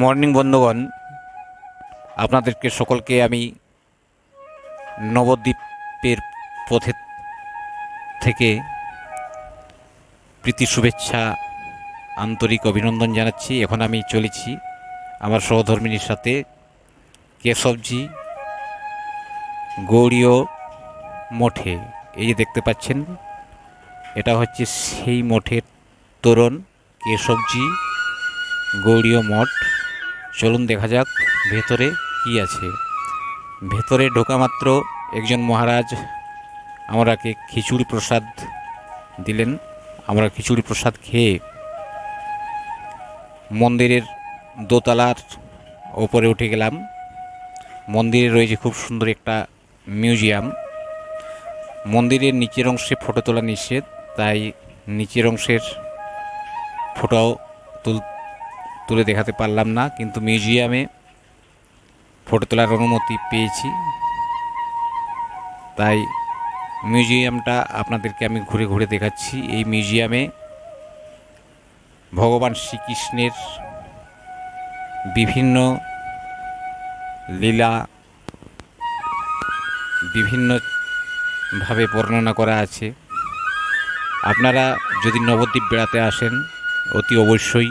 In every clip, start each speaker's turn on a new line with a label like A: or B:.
A: Morning বন্ধুগণ, আপনাদেরকে সকলকে আমি নবদ্বীপের পথে থেকে প্রীতি শুভেচ্ছা, আন্তরিক অভিনন্দন জানাচ্ছি। এখন আমি চলেছি আমার সহধর্মিনীর সাথে কেশবজি গৌড়ীয় মঠে। এই যে দেখতে পাচ্ছেন, এটা হচ্ছে সেই মঠের তোরণ, কেশবজি গৌড়ীয় মঠ। চলুন দেখা যাক ভেতরে কি আছে। ভেতরে ঢোকা মাত্র একজন মহারাজ আমরাকে খিচুড়ি প্রসাদ দিলেন। আমরা খিচুড়ি প্রসাদ খেয়ে মন্দিরের দোতলার ওপরে উঠে গেলাম। মন্দিরে রয়েছে খুব সুন্দর একটা মিউজিয়াম। মন্দিরের নিচের অংশে ফটো তোলা নিষেধ, তাই নিচের অংশের ফটো তুল তুলে দেখাতে পারলাম না, কিন্তু মিউজিয়ামে ফটো তোলার অনুমতি পেয়েছি। তাই মিউজিয়ামটা আপনাদেরকে আমি ঘুরে ঘুরে দেখাচ্ছি। এই মিউজিয়ামে ভগবান শ্রীকৃষ্ণের বিভিন্ন লীলা, বিভিন্নভাবে বর্ণনা করা আছে। আপনারা যদি নবদ্বীপ বেড়াতে আসেন, অতি অবশ্যই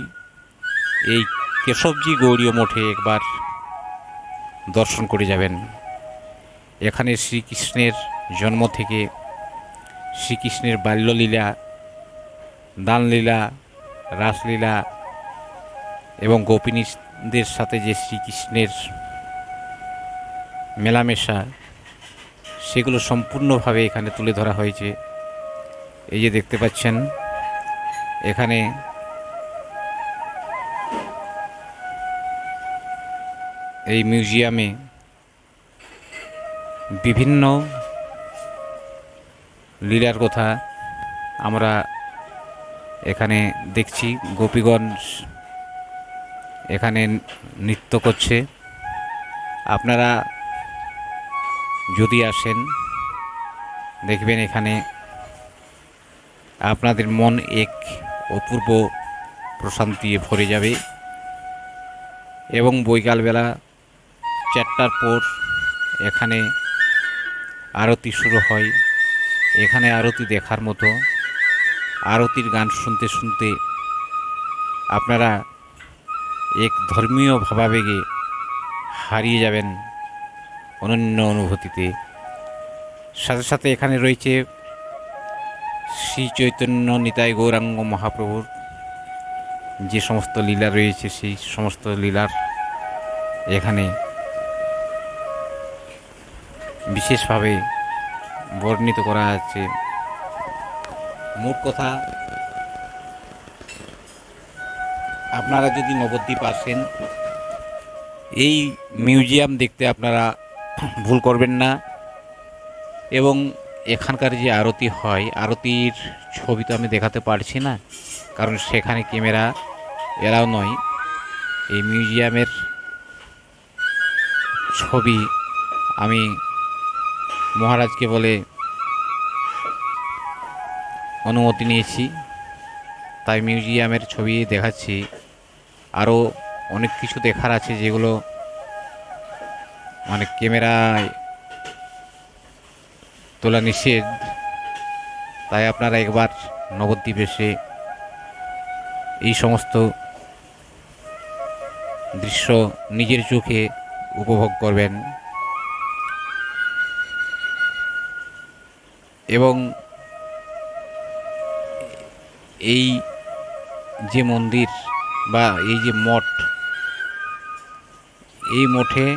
A: এই কেশবজি গৌরীয় মঠে একবার দর্শন করে যাবেন। এখানে শ্রীকৃষ্ণের জন্ম থেকে শ্রীকৃষ্ণের বাল্যলীলা, দানলীলা, রাসলীলা এবং গোপিনীদের সাথে যে শ্রীকৃষ্ণের মেলামেশা, সেগুলো সম্পূর্ণভাবে এখানে তুলে ধরা হয়েছে। এই যে দেখতে পাচ্ছেন, এখানে এই মিউজিয়ামে বিভিন্ন লীলার কথা আমরা এখানে দেখছি। গোপীগঞ্জ এখানে নৃত্য করছে। আপনারা যদি আসেন, দেখবেন এখানে আপনাদের মন এক অপূর্ব প্রশান্তি ভরে যাবে এবং বৈকালবেলা চারটার পর এখানে আরতি শুরু হয়। এখানে আরতি দেখার মতো আরতির গান শুনতে শুনতে আপনারা এক ধর্মীয় ভাবাবেগে হারিয়ে যাবেন অনন্য অনুভূতিতে। সাথে সাথে এখানে রয়েছে শ্রী চৈতন্য নিতাই গৌরাঙ্গ মহাপ্রভুর যে সমস্ত লীলা রয়েছে, সেই সমস্ত লীলার এখানে বিশেষভাবে বর্ণিত করা আছে। মোট কথা, আপনারা যদি নবদ্বীপ আসেন, এই মিউজিয়াম দেখতে আপনারা ভুল করবেন না। এবং এখানকার যে আরতি হয়, আরতির ছবি তো আমি দেখাতে পারছি না, কারণ সেখানে ক্যামেরা এরাও নয়। এই মিউজিয়ামের ছবি আমি মহারাজকে বলে অনুমতি নিয়েছি। তাই মিউজিয়ামের ছবি দেখাচ্ছি। আরও অনেক কিছু দেখার আছে যেগুলো মানে ক্যামেরায় তোলা নিষেধ। তাই আপনারা একবার নবদ্বীপ এসে এই সমস্ত দৃশ্য নিজের চোখে উপভোগ করবেন। এবং এই যে মন্দির বা এই যে মঠ, এই মঠে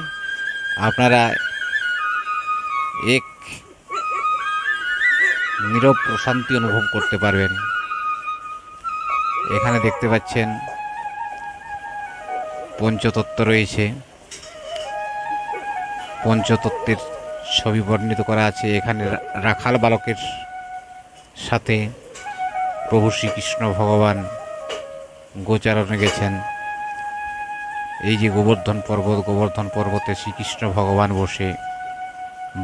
A: আপনারা এক নীরব প্রশান্তি অনুভব করতে পারবেন। এখানে দেখতে পাচ্ছেন পঞ্চতত্ত্ব রয়েছে। পঞ্চতত্ত্বের ছবি বর্ণিত করা আছে। এখানে রাখাল বালকের সাথে প্রভু শ্রীকৃষ্ণ ভগবান গোচারণে গেছেন। এই যে গোবর্ধন পর্বত, গোবর্ধন পর্বতে শ্রীকৃষ্ণ ভগবান বসে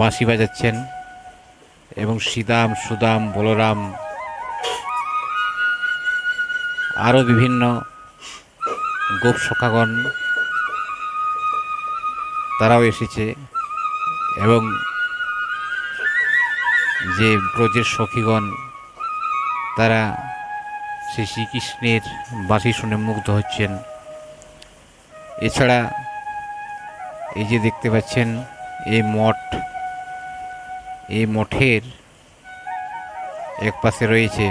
A: বাঁশি বাজাচ্ছেন এবং সীতাম সুদাম, বলরাম আরও বিভিন্ন গোপ সখাগণ তারাও এসেছে। এবং যে ব্রজের সখীগণ, তারা শ্রী শ্রীকৃষ্ণের বাঁশি শুনে মুগ্ধ হচ্ছেন। এছাড়া এই যে দেখতে পাচ্ছেন এই মঠ এই মঠের এক পাশে রয়েছে।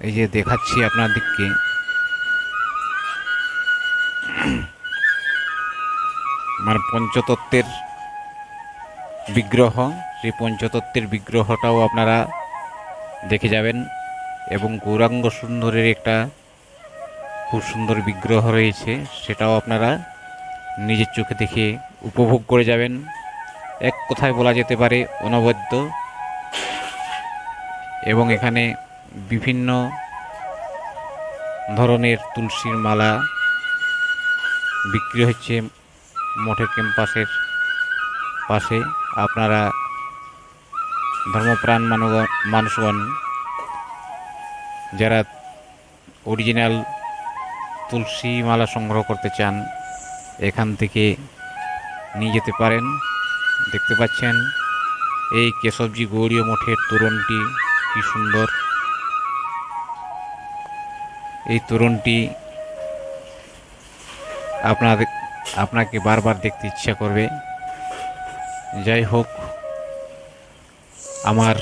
A: এই যে দেখাচ্ছি আপনাদেরকে। মানে পঞ্চতত্ত্বের বিগ্রহ, সেই পঞ্চতত্ত্বের বিগ্রহটাও আপনারা দেখে যাবেন এবং গৌরাঙ্গ সুন্দরের একটা খুব সুন্দর বিগ্রহ রয়েছে, সেটাও আপনারা নিজের চোখে দেখে উপভোগ করে যাবেন। এক কথায় বলা যেতে পারে অনবদ্য। এবং এখানে বিভিন্ন ধরনের তুলসীর মালা বিক্রি হচ্ছে। মঠের ক্যাম্পাসের পাশে আপনারা ধর্মপ্রাণ মানব মানুষগণ, যারা অরিজিনাল তুলসী মালা সংগ্রহ করতে চান, এখান থেকে নিয়ে যেতে পারেন। দেখতে পাচ্ছেন, এই কেশবজি গৌরীয় মঠের তোরণটি কি সুন্দর। এই তোরণটি আপনাদের আপনাকে বারবার দেখতে ইচ্ছা করবে। যাই হোক, আমার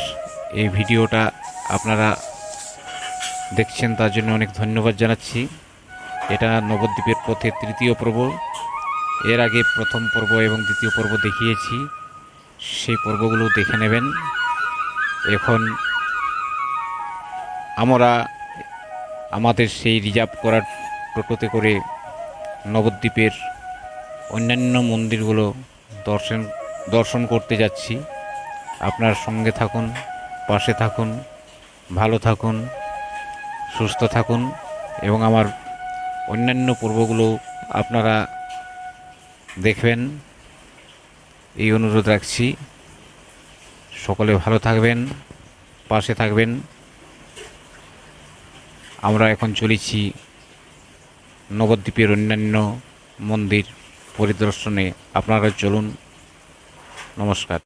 A: এই ভিডিওটা আপনারা দেখছেন তার জন্য অনেক ধন্যবাদ জানাচ্ছি। এটা নবদ্বীপের পথে তৃতীয় পর্ব। এর আগে প্রথম পর্ব এবং দ্বিতীয় পর্ব দেখিয়েছি। সেই পর্বগুলো দেখে নেবেন। এখন আমরা আমাদের সেই রিজার্ভ করার টোটোতে করে নবদ্বীপের অন্যান্য মন্দিরগুলো দর্শন দর্শন করতে যাচ্ছি। আপনার সঙ্গে থাকুন, পাশে থাকুন, ভালো থাকুন, সুস্থ থাকুন এবং আমার অন্যান্য পর্বগুলো আপনারা দেখবেন। এই অনুরোধ রাখছি। সকলে ভালো থাকবেন, পাশে থাকবেন। আমরা এখন চলেছি নবদ্বীপের অন্যান্য মন্দির। পরিদর্শনে আপনারা চলুন। নমস্কার।